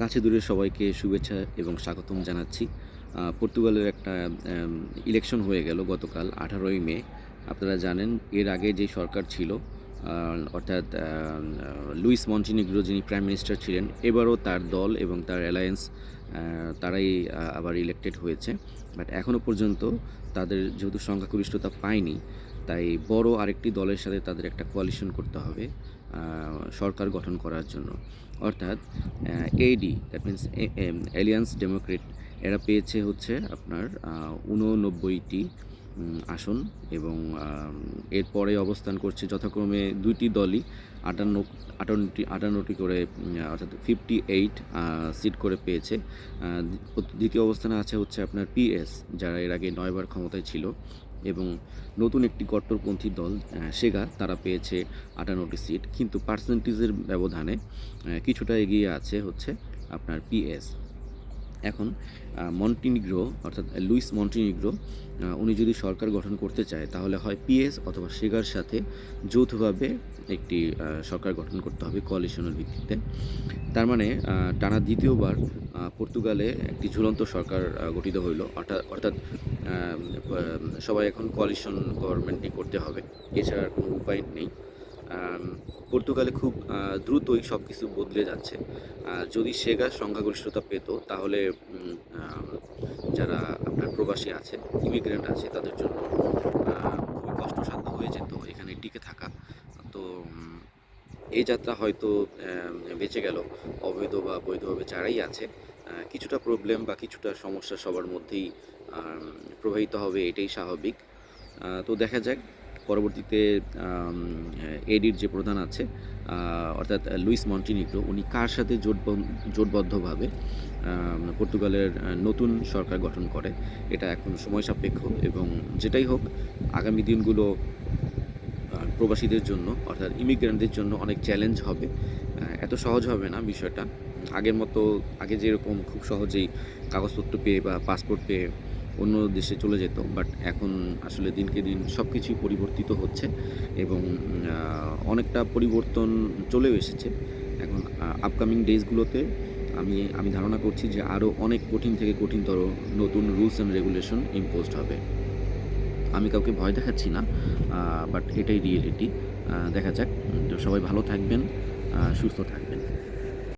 কাছে দূরে সবাইকে শুভেচ্ছা এবং স্বাগতম জানাচ্ছি। পর্তুগালের একটা ইলেকশন হয়ে গেল গতকাল, আঠারোই মে। আপনারা জানেন, এর আগে যে সরকার ছিল অর্থাৎ লুইস মন্টিনিগ্রো যিনি প্রাইম মিনিস্টার ছিলেন, এবারও তার দল এবং তার অ্যালায়েন্স তারাই আবার ইলেক্টেড হয়েছে। বাট এখনও পর্যন্ত তাদের যেহেতু সংখ্যাগরিষ্ঠতা পায়নি, তাই বড় আরেকটি দলের সাথে তাদের একটা কোয়ালিশন করতে হবে সরকার গঠন করার জন্য। অর্থাৎ AD that means alliance democrat এরা পেয়েছে হচ্ছে আপনার উননব্বইটি আসন এবং এরপরে অবস্থান করছে যথাক্রমে দুইটি দলই, আটান্ন, আটান্নটি আটান্নটি করে অর্থাৎ ফিফটি এইট সিট করে পেয়েছে। দ্বিতীয় অবস্থানে আছে হচ্ছে আপনার পিএস যারা এর আগে নয়বার ক্ষমতায় ছিল এবং নতুন একটি কট্টরপন্থী দল সেগা, তারা পেয়েছে আটান্নটি সিট কিন্তু পার্সেন্টেজের ব্যবধানে কিছুটা এগিয়ে আছে হচ্ছে আপনার পিএস এখন মন্টিনিগ্রো, অর্থাৎ লুইস মন্টিনিগ্রো উনি যদি সরকার গঠন করতে চায়, তাহলে হয় পিএস অথবা সেগার সাথে যৌথভাবে একটি সরকার গঠন করতে হবে কোয়ালিশনের ভিত্তিতে। তার মানে টানা দ্বিতীয়বার পর্তুগালে একটি ঝুলন্ত সরকার গঠিত হইল। অর্থাৎ সবাই এখন কোয়ালিশন গভর্নমেন্টই করতে হবে। এছাড়া কোনো উপায় নেই। পর্তুগালে খুব দ্রুতই সব কিছু বদলে যাচ্ছে। যদি সেগা সংখ্যাগরিষ্ঠতা পেত, তাহলে যারা আপনার প্রবাসী আছে ইমিগ্রেন্ট আছে, তাদের জন্য খুবই কষ্টসাধ্য হয়ে যেত এখানে টিকে থাকা। তো এই যাত্রা হয়তো বেঁচে গেল। অবৈধ বা বৈধভাবে যারাই আছে কিছুটা প্রবলেম বা কিছুটা সমস্যা সবার মধ্যেই প্রবাহিত হবে, এটাই স্বাভাবিক। তো দেখা যাক পরবর্তীতে এডির যে প্রধান আছে অর্থাৎ লুইস মন্টিনিগ্রো, উনি কার সাথে জোট জোটবদ্ধভাবে পর্তুগালের নতুন সরকার গঠন করে, এটা এখন সময় সাপেক্ষ এবং যেটাই হোক, আগামী দিনগুলো প্রবাসীদের জন্য, অর্থাৎ ইমিগ্রেন্টদের জন্য অনেক চ্যালেঞ্জ হবে। এত সহজ হবে না বিষয়টা। আগের মতো, আগে যেরকম খুব সহজেই কাগজপত্র পেয়ে বা পাসপোর্ট পেয়ে অন্য দেশে চলে যেত বাট এখন আসলে দিনকে দিন সব কিছুই পরিবর্তিত হচ্ছে এবং অনেকটা পরিবর্তন চলেও এসেছে। এখন আপকামিং ডেজগুলোতে আমি আমি ধারণা করছি যে আরও অনেক কঠিন থেকে কঠিনতর নতুন রুলস অ্যান্ড রেগুলেশন ইম্পোজড হবে। আমি কাউকে ভয় দেখাচ্ছি না বাট এটাই রিয়েলিটি দেখা যাক। তো সবাই ভালো থাকবেন সুস্থ থাকবেন।